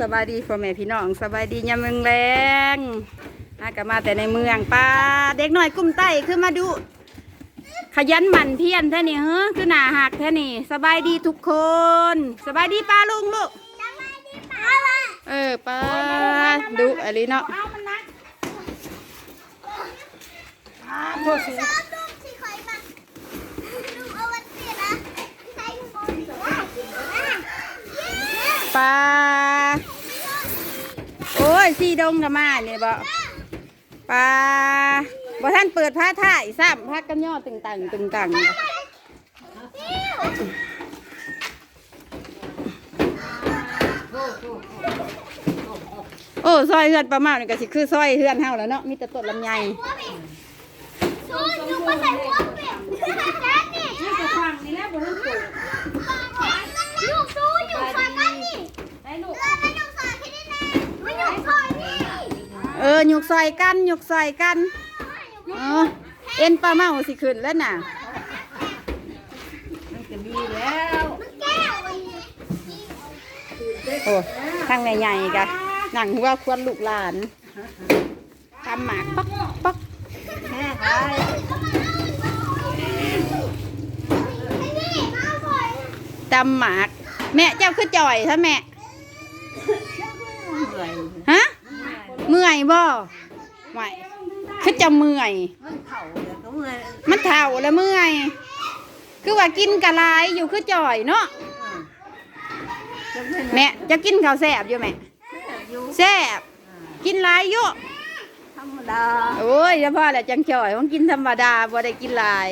สบายดีพ่อแม่พี่น้องสบายดียามเมืองแรงอากมาแต่ในเมืองป้าเด็กหน่อยกลุ้มไต้ขึ้นมาดู ขยันหมั่นเพียรแท่นี่เฮ้อคือหนาหักแท่นี่สบายดีทุกคน สบายดีป้าลุงลูกเออป้าดูอะไรเนาะชอบลูกที่คอยมาลูกเอาวันเสียนะใช้ลูกเอาวันเสียนะป้าโอ้ ยสีดงธรรมาเนี่ยบ่ป้าบ่ท่านเปิดผ้าท่ายซ้ำผ้ากันย่อตึงตังตึงตังโอ้ซอยเฮือนประมาณนี่ก็สิคือซอยเฮือนเฮาแล้วเนาะมีแต่ต้นลำไยชูอยู่ก็ใส่หัวเป็ดแค่นี้นี่ก็ฟังนี่แหละบ่ทันปลูก ลูกชูอยู่ฝั่งนั้นนี่ ได้ลูก แล้วไม่ต้องสอนที่นี่นะไม่ต้องสอนนี่ เออหยกซอยกันหยกซอยกันเออเอ็นปลาเมาสิขึ้นแล้วน่ะมันแก้ววันนี้โอ้ทางใหญ่ๆกะหนังหัวควรลูกหลานทำหมากปักปักไอ้นี่มาบ่อยตำหมาก แม่เจ้าคือจ่อยซะแม่ฮะเมื่อยบ่ไม่คือจะเมื่อย มันเท่าแล้วเมื่อย คือว่ากินกะลายอยู่คือจ่อยเนาะแม่จะกินข้าวแซ่บอยู่แม่แซ่บกินหลายอยู่ธรรมดาโอ้ยแล้วพ่อแหละจังจ่อยมันกินธรรมดาบ่ได้กินหลาย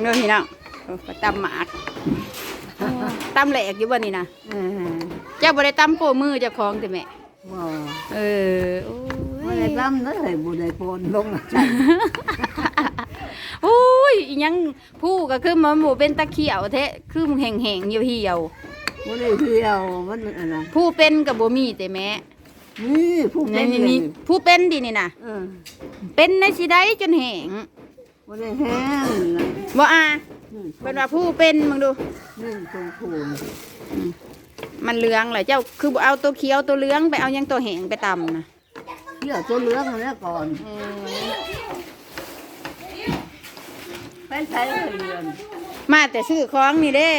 เนื้อพี่น้องโอ้ไปตำหมากตำแหลกอยู่บ่นี่นะเออเจ้าบ่ได้ตำโป้มือเจ้าของติแม่บ่เออโอ้บ่ยได้ลำเลยบ่ได้โปนลงโอ้ยอีหยังผู้ก็คือมันหมูเป็นตะเขียวแท้คือมันแห้งๆเหี่ยวบ่ได้เที่ยวมันอันนั้นๆผู้เป็นกับบ่มีแต่แม่นี่ผู้เป็นี่นนี่นี่ผู้เป็นดินี่น่ะเออเป็นในสิได้จนแห้งบ่ได้แห้งนะบ่อานี่เป็นว่าผู้เป็นมึงดูนี่ชมพู มันเหลืองเหรอเจ้าคือบ่เอาตัวเขียวตัวเหลืองไปเอายังตัวแห้งไปตำนะเที่ยวตัวเหลืองแล้วก่อนไปใช้เรียนมาแต่ซื้อของนี่เด้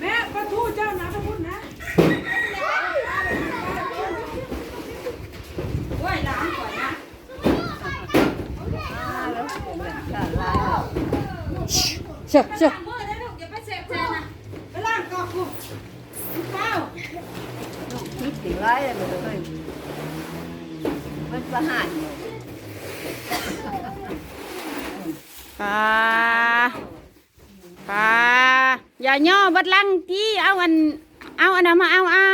แม่ปลาทูเจ้านะพระพุทธนะโอ้ยหลานก่อนนะ ชาลายแล้ว เชื่อเชื่อเมื่อได้ลูกอย่าไปเสพเจนะไปล่างกอกกูเป้าลูกคิดสิร้ายเลยมันเลยมันประหารอยู่ปลาปลาอย่าย่อบัดลังที่เอาอัน เอาอันนั้นมาเอาอา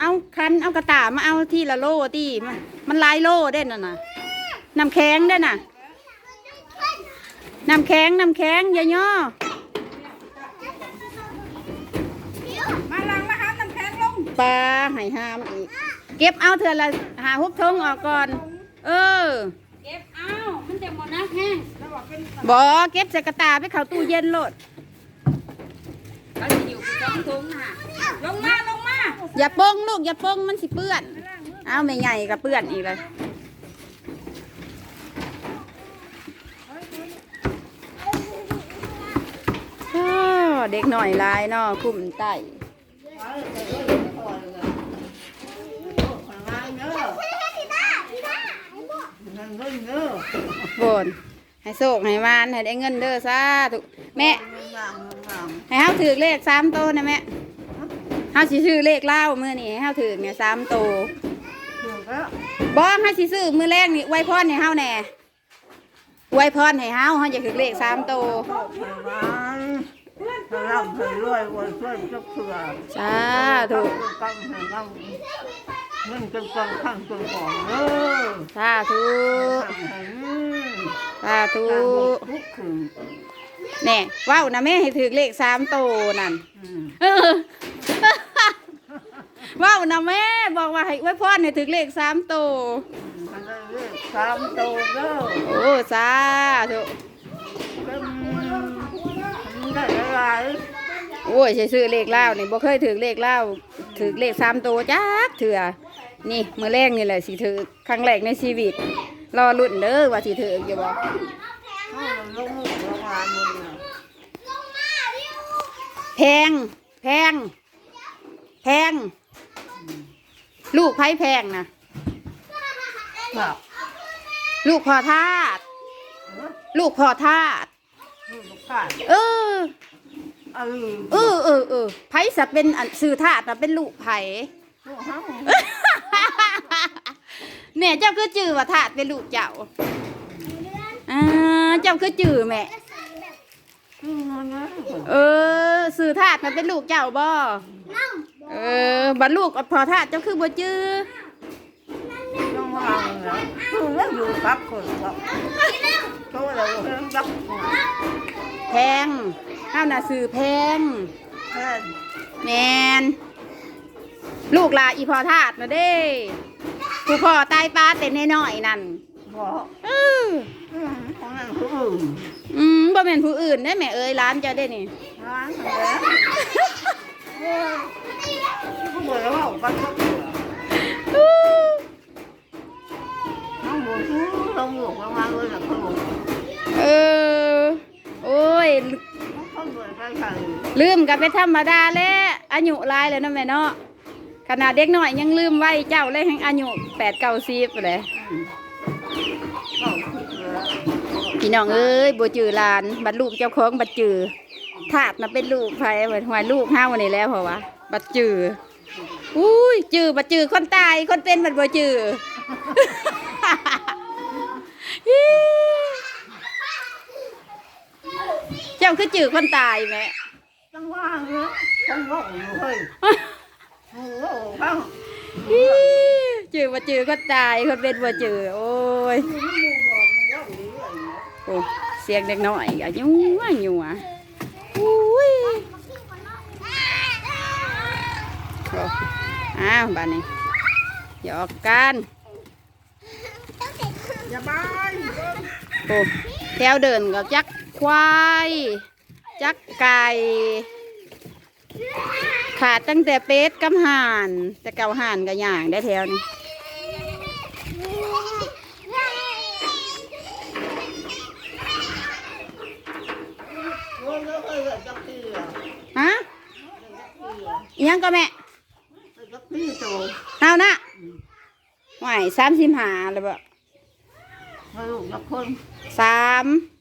เอาคันเอากระตามาเอาที่ละโลที่มันมันลายโลเด้น่ะนะน้ำแข็งเด้น่ะ น้ำแข็งน้ำแข็งอย่าย่อมาลังมาหาน้ำแข็งลงปลาให้ห้ามอีก เก็บเอาเถอะละหาฮุบทงออกก่อน เออ เก็บเอามันจะหมดนะแห้งแล้วบอกเป็นบอเก็บใส่กระตาไปเข้าตู้เย็นโลดเขาจะอยู่สองถุงน่ะลงมาลงมาอย่าโป้งลูกอย่าโป้งมันสิเปื้อน เอาไม่ใหญ่กับเปื้อนอีกเลยอ้าว เด็กหน่อยลายเนาะคุ้มไตนั่นเงินเด้อบนให้โศกให้มานให้ได้เงินเด้อซาถูกแม่งามงามให้เฮาถือเลขสามโตวนะแม่เฮาสิซื้อเลขเล่าวมือนี่ให้เฮาถือเนี่ยสามโตวถูกแล้วบ่เฮาสิซื้อมือแรกนี่ไวยพรให้เฮาแหน่ไวยพรให้เฮาเฮาจะถือเลขสามโต วไปบ้านพลังให้รวยวันช่วยจักเถื่อสาธุกังให้กังเงินจังกังข้างจังของเด้อสาธุข้างให้สาธุข้างทุกคืนแน่เว้านะแม่ให้ถือเลขสามโตวนั่นอืมเออเว้านะแม่บอกว่าให้ไวยพรให้ถือเลขสามโตวข้างเลยสามโตเด้อโอ้สาธุ เป็นมันได้ หลายโอ้ยใช้ซื้อเลขเล่าวนี่บ่เคยถือเลขเล่าวถือเลขสามตัวจักเถื่อนี่มือแรกนี่แหละสิถือครั้งแรกในชีวิต รอรุ่นเด้อว่าสิถืออยู่บ่เอาลงมือลงงานมึงน่ะลงมาเร็วแพง แพง แพง ลูกไผแพงนะครับลูกพ่อทาสลูกพ่อทาสลูกข้าเออ เออเออเออเออไผสะเป็นอันสื่อทาสน่ะเป็นลูกไผลูกเฮาแม่เจ้าคือจื่อว่าทาสเป็นลูกเจ้าอ่าเจ้าคือจื่อแม่อืมมันนะเออสื่อทาสมันเป็นลูกเจ้าบ่นั่งเออบัดลูกพอทาสเจ้าคือบ่จื่อลงมาแล้วคือแล้วอยู่กับคนก็โตแล้วเพิ่นรับแพง ข้าวน่ะสื่อแพงแค่แมนลูกหลาอีพอทาสนะเด้ผู้พ่อตายป้าแต่น้อยๆนั่นบ่เอออืมของนั่นคืออื่นอืมบ่แม่นผู้อื่นได้แม่เอ้ยร้านเจ้าได้นี่ร้านแล้วเออผู้บ่แล้วเอากันก็เบื่ออู้น้องบ่รู้ลงลูกลงมาเลยล่ะเขาบอกเออโอ้ย ลืมกันเป็นธรรมดาแล้วอายุหลายแล้วเนะแม่เนาะขนาดเด็กน้อยยังลืมไว้เจ้าเลยแห่งอายุแปดเก้าสิบเลยพี่น้องเอ้ยบ่จือลานบัดลูกเจ้าของบัดจือทาดน่ะเป็นลูกไผเหมือนหวยลูกห้าวันนี้แล้วเพราะว่าบัดจืออุ้ยจือบัดจือคนตายคนเป็นบัดบ่จือ เจ้าคือจือคนตายแหม่จังว่าเนาะจังว่าอยู่เฮ้ยโอ้โหฟังจือบ่จือคนตายคนเป็นบ่จือโอ้ยโอ้เสียงเด็กน้อยอะยุ่งอยู่อะอุ้ยโอ้อ้าวบ้านนี้หยอกกันอย่าบายโอ้แถวเดินกับจัก ควาย จักไก่ ขาดตั้งแต่เป็ดกับห่าน แต่เก่าห่านกับย่างได้แถวนี้โอ้ยเอ้ยจักพี่อะฮะยังก็แม่เอานะไหวสามสิบหาเลยบ่ให้ลูกจักคนสามให้ให้เยอะ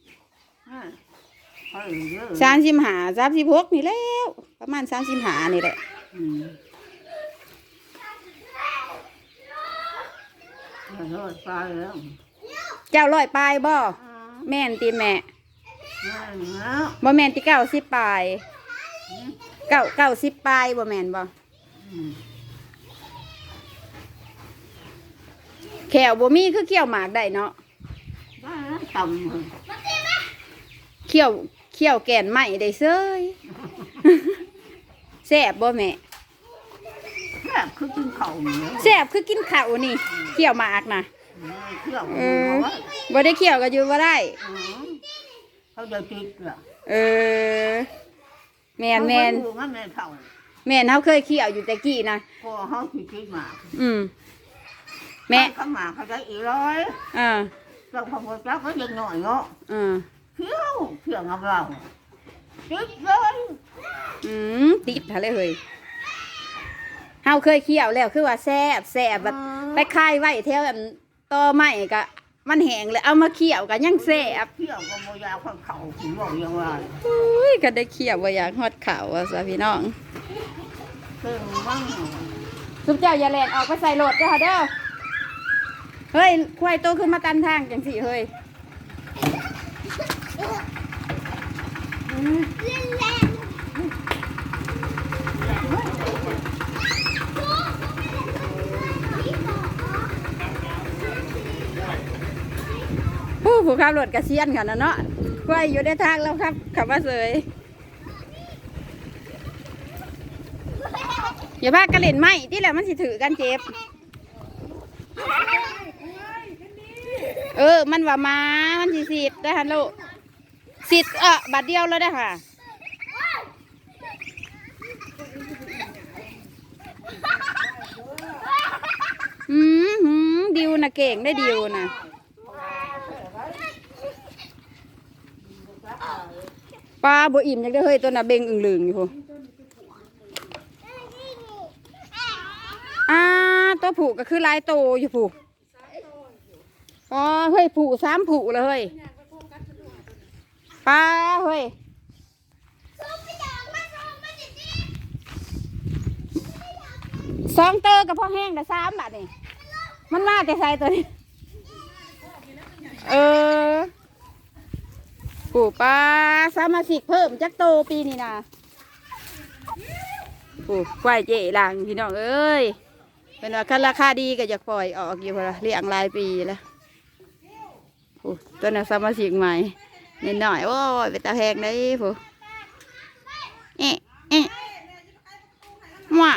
สามสิบหาสามสิบหกนี่แล้ว ประมาณสามสิบหานี่แหละอืมให้รอดตายแล้วเจ้าร้อยปลายบ่อืมแม่นตีแม่นั่นแล้วบ่แม่นที่เก้าสิบปลายเก้าเก้าสิบปลายบ่แม่นบ่อืมแขวบ่มีคือเขี้ยวหมากได้เนาะบ้าต่ำเลยเขี้ยว เขี้ยวแก่นไม้ได้เซยแซ่บบ่แม่แค่คือกินข้าวเนี่ยแซ่บคือกินข้าวนี่เขี้ยวหมากนะเที่ยวเอดูอว่าบ่ได้เขี้ยวก็อยู่บ่ได้อืมเขาจะติดเหรอเออแม่นแม่นเขาดูว่าแม่เท่าแม่นเฮาเคยเขี้ยวอยู่แต่กี้นะพอเขาคิดคิดมาอืมแม่เขามาเขาได้อีร้อยอ่าเราพอหมดแล้วเขายังหน่อยเนาะอ่า เที่ยวเที่ยวกับเราติดเลยอืมติดหาเลยเฮ้ยเฮาเคยเขี้ยวแล้วคือว่าแซ่บแซ่บบัดไปคายไว้แถวอันต่อไม้ก็มันแห้งเลยเอามาเคี่ยวก็ยังแซ่บเที่ยวกับโมยาคนเขาถึงบอกยังว่าอุ้ยก็ได้เคี่ยวว่าอยากฮอดข้าวว่าซะพี่น้องเพิ่งมั่งทุกเจ้าอย่าแล่นออกไปใส่รถเด้อค่ะเด้อเฮ้ยควายโตขึ้นมาตันทางจังสิเฮ้ย เล่นแรง ผู้ขับรถกระเซียนกันนะเนาะควายอยู่ในทางแล้วครับขับมาเสยอย่าพากระเล่นไหมที่แหละมันสิถือกันเจ็บ เออ มันว่ามา มันสิสิทธิ์ได้ฮันลูกสิทธิ์เออบัตรเดียวแล้วได้ค่ะ อืมหืมดิวนะเก่งได้ดิวนะปลาบอิ่มยังได้เฮ้ยตัวน่ะเบงอึ่งลึงอยู่พูอ่าตัวผูกก็คือลายโตอยู่ผูกอ๋อเฮ้ยผูกสามผูกเลยเฮ้ยปลาเฮ้ย สองเตอร์กับพ่อแห้งแต่สามบาทนี่มันมาแต่ใส่ตัวนี้ เออปูปลาสามาสิกเพิ่มจักโตปีนี้นะปูควายเจ๋ลังพี่น้องเอ้ยเป็นว่าคันราคาดีก็อยาปล่อยออกอยู่พอเลี้ยงรายปีแล้วปูตัวนั้สามาสิกใหม่นิดหน่อยโอ้ยเป็นตาแห้งได้ปูเอ๊ะเอ๊ะมา